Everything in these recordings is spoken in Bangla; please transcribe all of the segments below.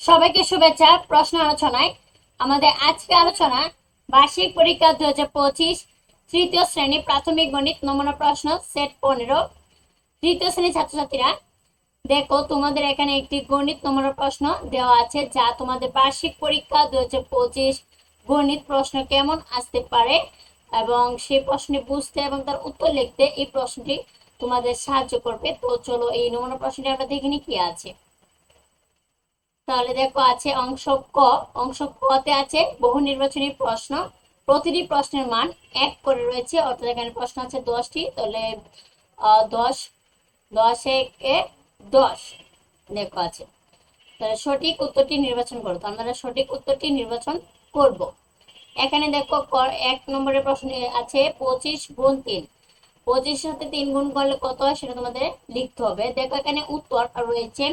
সবাইকে শুভেচ্ছা, প্রশ্ন আলোচনায়। আমাদের আজকে আলোচনা, বার্ষিক পরীক্ষা দু হাজার পঁচিশ, তৃতীয় শ্রেণি প্রাথমিক গণিত নমুনা প্রশ্ন, সেট পনেরো। তৃতীয় শ্রেণির ছাত্রছাত্রীরা, দেখো তোমাদের এখানে একটি গণিত নমুনা প্রশ্ন দেওয়া আছে, যা তোমাদের বার্ষিক পরীক্ষা দু হাজার পঁচিশ গণিত প্রশ্ন কেমন আসতে পারে এবং সেই প্রশ্নে বুঝতে এবং তার উত্তর লিখতে এই প্রশ্নটি তোমাদের সাহায্য করবে। তো চলো এই নমুনা প্রশ্নটি আমরা দেখে নিই কি আছে। তাহলে দেখো আছে অংশ ক, অংশ কতে আছে বহু নির্বাচনী প্রশ্ন। প্রতিটি প্রশ্নের মান এক করে রয়েছে, অর্থাৎ এখানে প্রশ্ন আছে দশটি, তাহলে দশ দশ একে দশ দেখো আছে। তাহলে সঠিক উত্তরটি নির্বাচন করো তো আমরা সঠিক উত্তরটি নির্বাচন করব। এখানে দেখো এক নম্বরের প্রশ্ন আছে পঁচিশ গুণ তিন। পঁচিশ সাথে তিন গুণ করলে কত হয় সেটা তোমাদের লিখতে হবে। দেখো এখানে উত্তর রয়েছে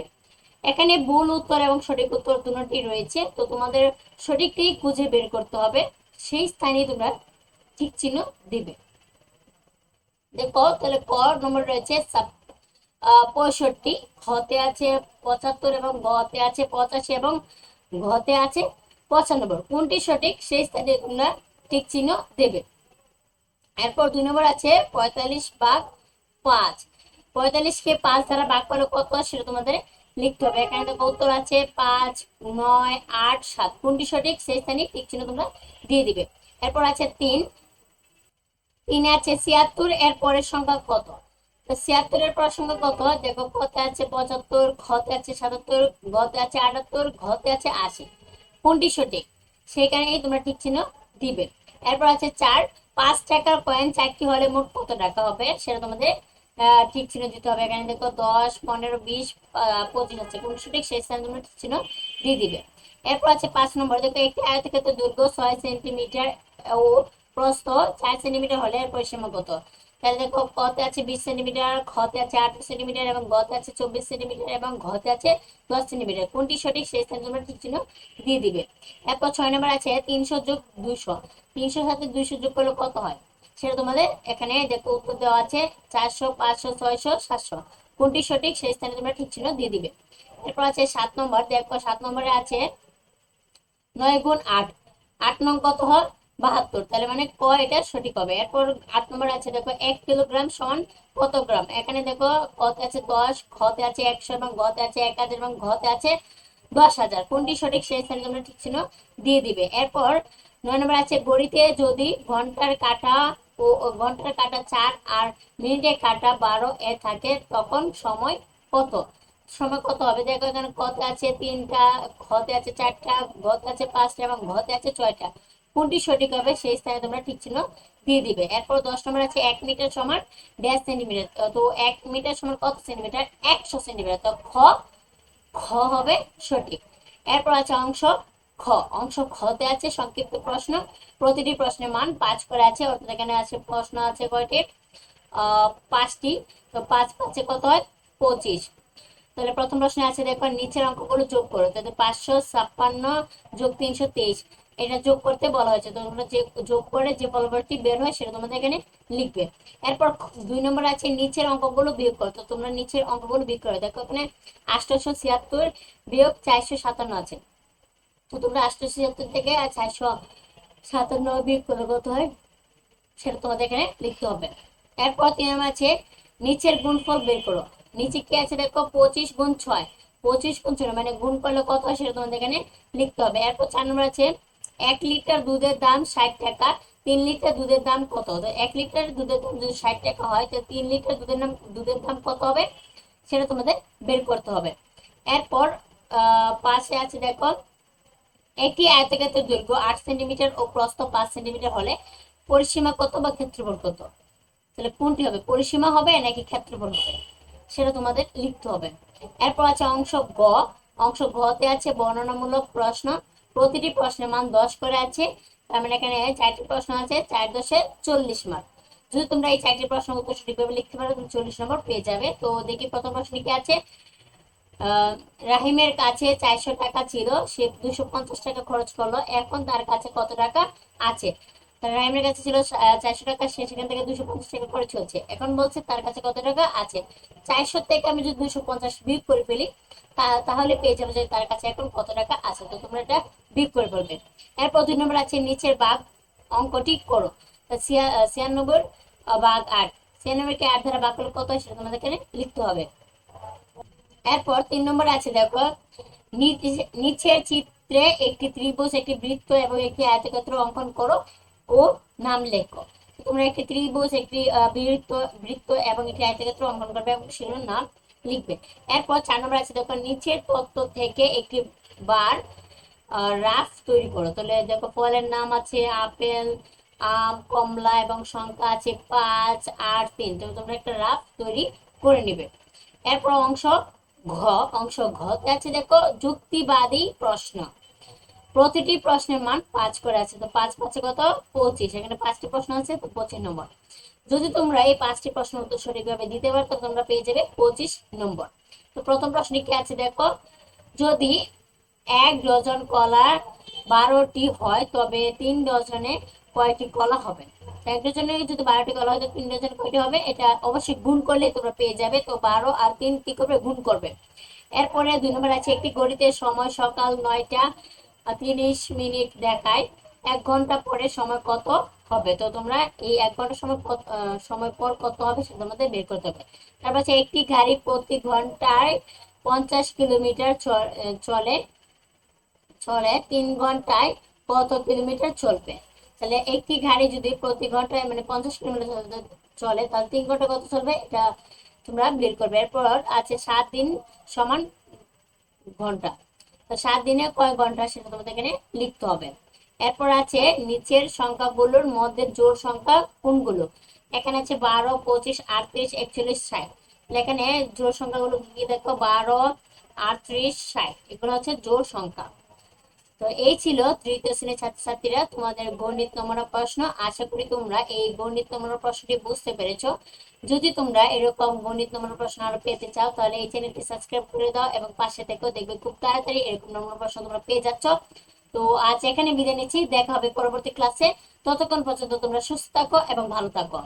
এখানে ভুল উত্তর এবং সঠিক উত্তর দুটোটি রয়েছে। তো তোমাদের সঠিকটি খুঁজে বের করতে হবে। সেই স্থানে তোমরা ঠিক চিহ্ন দিবে। দেখো, তাহলে ক নম্বর রয়েছে পঁয়ষট্টি। হতে আছে পঁচাত্তর এবং গতে আছে পঁচাশি এবং ঘতে আছে পঁচানব্বই। কোনটি সঠিক? সেই স্থানে তোমরা ঠিক চিহ্ন দেবে। এরপর দুই নম্বর আছে পঁয়তাল্লিশ ভাগ পাঁচ। পঁয়তাল্লিশকে পাঁচ দ্বারা ভাগ করলে কত? সেটা তোমাদের লিখতে হবে। এখানে দেখো উত্তর আছে পাঁচ, নয়, আট, সাত। কোনটি সঠিক? সেই স্থানে ঠিক চিহ্ন তোমরা দিয়ে দিবে। এরপর আছে তিন। তিনে আছে ছিয়াত্তর। এর পরের সংখ্যা কত? ছিয়াত্তরের পরের সংখ্যা কত? দেখো, কতে আছে পঁচাত্তর, ঘতে আছে সাতাত্তর গতে আছে আটাত্তর, ঘতে আছে আশি। কোনটি সঠিক? সেখানেই তোমরা ঠিক চিহ্ন দিবে। এরপর আছে চার। পাঁচ টাকার কয়েন চারটি হলে মোট কত টাকা হবে? সেটা তোমাদের ঠিক চিহ্ন দিতে হবে। এখানে দেখো দশ, পনেরো, বিশ পঁচিশ হচ্ছে। কোন সঠিক সেই স্থানে তোমরা ঠিক চিহ্ন দিয়ে দিবে। এরপর আছে পাঁচ নম্বর। দেখো একটি আয়তক্ষেত্র দৈর্ঘ্য ছয় সেন্টিমিটার ও প্রস্থ চার সেন্টিমিটার হলে এর পরিসীমা কত? তাহলে দেখো কতে আছে বিশ সেন্টিমিটার, খতে আছে আঠারো সেন্টিমিটার এবং গতে আছে চব্বিশ সেন্টিমিটার এবং ঘতে আছে দশ সেন্টিমিটার। কোনটি সঠিক সেই স্থানে তোমরা ঠিক চিহ্ন দিয়ে দিবে। এরপর ছয় নম্বর আছে তিনশো যোগ দুশো তিনশো সাথে দুইশো যোগ করলে কত হয়? সেটা তোমাদের এখানে দেখো উত্তর দেওয়া আছে চারশো, পাঁচশো, ছয়শো, সাতশো। কোনটি সঠিক সেই স্থানে তোমরা ঠিক চিহ্ন দিয়ে দিবে। এরপর আছে সাত নম্বর, দেখো সাত নম্বরে আছে নয় গুণ আট। আট নং কত হয়? বাহাত্তর। তাহলে মানে ক এটা সঠিক হবে। এরপর আট নম্বর আছে দেখো এক কিলোগ্রাম সমান কত গ্রাম? এখানে দেখো কতে আছে দশ খতে আছে একশো এবং গতে আছে এক হাজার এবং ঘতে আছে দশ হাজার। কোনটি সঠিক সেই স্থানে তোমরা ঠিক চিহ্ন দিয়ে দিবে। এরপর নয় নম্বর আছে গড়িতে যদি ঘণ্টার কাটা ও ঘণ্টার কাটা চার আর মিনিটের কাটা বারো এ থাকে, তখন সময় কত? সময় কত হবে? দেখো এখানে কতে আছে? তিনটা, ঘতে আছে চারটা, ঘতে আছে পাঁচটা এবং ঘতে আছে ছয়টা। কোনটি সঠিক হবে? সেই স্থানে তোমরা ঠিক চিহ্ন দিয়ে দিবে। এরপর দশ নম্বর আছে এক মিটার সমান দেড় সেন্টিমিটার। তো এক মিটার সমান কত সেন্টিমিটার? একশো সেন্টিমিটার। তো খ খ হবে সঠিক। এরপর আছে অংশ খ, অংশ খতে আছে সংক্ষিপ্ত প্রশ্ন। প্রতিটি প্রশ্নের মান পাঁচ করে আছে, অর্থাৎ এখানে আছে প্রশ্ন আছে কয়টি? পাঁচটি। তো পাঁচ পাঁচে কত হয়? পঁচিশ। তাহলে প্রথম প্রশ্নে আছে, দেখো, নিচের অঙ্কগুলো যোগ করো। তাহলে পাঁচশো ছাপ্পান্ন যোগ তিনশো তেইশ। এটা যোগ করতে বলা হয়েছে। তো তোমরা যে যোগ করে যে ফলাফলটি বের হয়, সেটা তোমাদের এখানে লিখবে। এরপর দুই নম্বর আছে, নিচের অঙ্কগুলো বিয়োগ করো। তো তোমরা নিচের অঙ্কগুলো বিয়োগ করো। দেখো এখানে আটশোশো ছিয়াত্তর বিয়োগ চারশো সাতান্ন আছে। তোমরা আটশো ছিয়াত্তর থেকে চারশো সাতান্ন বিয়োগ করলে কত হয়? সেটা তোমাদের এখানে লিখতে হবে। এরপর তিন আছে, নিচের গুণফল বের করো। নিচে কি আছে দেখো? পঁচিশ গুণ ছয়। পঁচিশ গুণ ছয় মানে গুণ করলে কত হয় সেটা তোমাদের এখানে লিখতে হবে। এরপর চার নম্বর আছে, এক লিটার দুধের দাম ষাট টাকা, তিন লিটার দুধের দাম কত? তো এক লিটার দুধের দাম যদি ষাট টাকা হয়, তো তিন লিটার দুধের দাম দুধের দাম কত হবে? সেটা তোমাদের বের করতে হবে। এরপর পাশে আছে দেখো একটি আয়তক্ষেত্রের দৈর্ঘ্য আট সেন্টিমিটার ও প্রস্থ পাঁচ সেন্টিমিটার হলে পরিসীমা কত বা ক্ষেত্রফল কত? তাহলে কোনটি হবে, পরিসীমা হবে নাকি ক্ষেত্রফল হবে? সেটা তোমাদের লিখতে হবে। এরপর আছে অংশ গ। অংশ ঘতে আছে বর্ণনামূলক প্রশ্ন। প্রতিটি প্রশ্নের মান দশ করে আছে। তার মানে এখানে চারটি প্রশ্ন আছে, চার দশে চল্লিশ মার্ক যদি তোমরা এই চারটি প্রশ্ন উত্তর সঠিকভাবে লিখতে পারো তুমি চল্লিশ নম্বর পেয়ে যাবে। তো দেখি প্রথম প্রশ্ন কি আছে? রাহিমের কাছে চারশো টাকা ছিল, সে দুশো পঞ্চাশ টাকা খরচ করল। এখন তার কাছে কত টাকা আছে? রাহিমের কাছে ছিল চারশো টাকা, সে সেখান থেকে দুশো পঞ্চাশ টাকা করে চলছে। এখন বলছে তার কাছে কত টাকা আছে? চারশো থেকে আমি যদি দুশো পঞ্চাশ বিয়োগ করে ফেলি তাহলে পেয়ে যাব যে তার কাছে এখন কত টাকা আছে। তো তোমরা এটা বিয়োগ করে ফেলবে। এরপর দুই নম্বর আছে, নিচের বাঘ অঙ্কটি করো। ছিয়ানব্বই, বাঘ আট। ছিয়ানব্বইকে আট দ্বারা বাঘ করলে কত সেটা তোমাদের এখানে লিখতে হবে। এরপর তিন নম্বর আছে দেখো, নিচে- নিচের চিত্রে একটি ত্রিভুজ, একটি বৃত্ত এবং একটি আয়তক্ষেত্র অঙ্কন করো ও নাম লেখো। তোমরা একটি ত্রিভুজ, একটি বৃত্ত বৃত্ত এবং একটি আয়তক্ষেত্র অঙ্কন করবে এবং সেগুলোর নাম লিখবে। এরপর চার নম্বর আছে দেখো, নিচের তত্ত্ব থেকে একটি বার রাফ তৈরি করো। তাহলে দেখো, ফলের নাম আছে আপেল, আম, কমলা এবং সংখ্যা আছে পাঁচ, আট, তিন। তো তোমরা একটা রাফ তৈরি করে নিবে। এরপর অংশ ঘ, অংশ ঘ আছে দেখো যুক্তিবাদী প্রশ্ন। প্রতিটি প্রশ্নের মান পাঁচ করে আছে, তো পাঁচ পাঁচে কত? পঁচিশ। এখানে পাঁচটি প্রশ্ন আছে, তো পঁচিশ নম্বর। যদি তোমরা এই পাঁচটি প্রশ্নের উত্তর সঠিকভাবে দিতে পারো তো তোমরা পেয়ে যাবে পঁচিশ নম্বর। তো প্রথম প্রশ্নে কি আছে দেখো? যদি এক ডজন কলা বারোটি হয়, তবে তিন ডজনে কয়টি কলা হবে? এক যদি বারোটি কলা হয় তো কয়টি হবে? এটা অবশ্যই গুণ করলে তোমরা পেয়ে যাবে। তো বারো আর তিন কি করবে? গুণ করবে। এরপরে দুই নম্বর আছে একটি গণিতের সময় সকাল নয়টা তিরিশ মিনিট দেখায়। এক ঘণ্টা পরে সময় কত হবে? তো তোমরা এই এক ঘণ্টা সময় সময় পর কত হবে সেটা তোমাদের বের করতে হবে। তারপর আছে একটি গাড়ি প্রতি ঘন্টায় পঞ্চাশ কিলোমিটার চলে চলে তিন ঘন্টায় কত কিলোমিটার চলবে। তাহলে একটি গাড়ি যদি প্রতি ঘন্টায় মানে পঞ্চাশ কিলোমিটার চলে তাহলে তিন ঘণ্টা কত চলবে? এটা তোমরা বের করবে। এরপর আছে সাত দিন সমান ঘণ্টা। তো সাত দিনে কয় ঘণ্টা সেটা তোমাদের এখানে লিখতে হবে। এরপর আছে নিচের সংখ্যাগুলোর মধ্যে জোর সংখ্যা কোনগুলো? এখানে আছে বারো, পঁচিশ, আটত্রিশ, একচল্লিশ, ষাট। এখানে জোর সংখ্যাগুলো কি দেখো? বারো, আটত্রিশ, ষাট। এগুলো হচ্ছে জোর সংখ্যা। তো এই ছিল তৃতীয় শ্রেণির ছাত্রছাত্রীরা, তোমাদের গণিত নমুনা প্রশ্ন। আশা করি তোমরা এই গণিত নমুনা প্রশ্নটি বুঝতে পেরেছ। যদি তোমরা এরকম গণিত নমুনা প্রশ্ন আরও পেতে চাও, তাহলে এই চ্যানেলটি সাবস্ক্রাইব করে দাও এবং পাশে থেকেও দেখবে খুব তাড়াতাড়ি এরকম নমুনা প্রশ্ন তোমরা পেয়ে যাচ্ছ। তো আজ এখানে বিদায় নিচ্ছি। দেখা হবে পরবর্তী ক্লাসে। ততক্ষণ পর্যন্ত তোমরা সুস্থ থাকো এবং ভালো থাকো।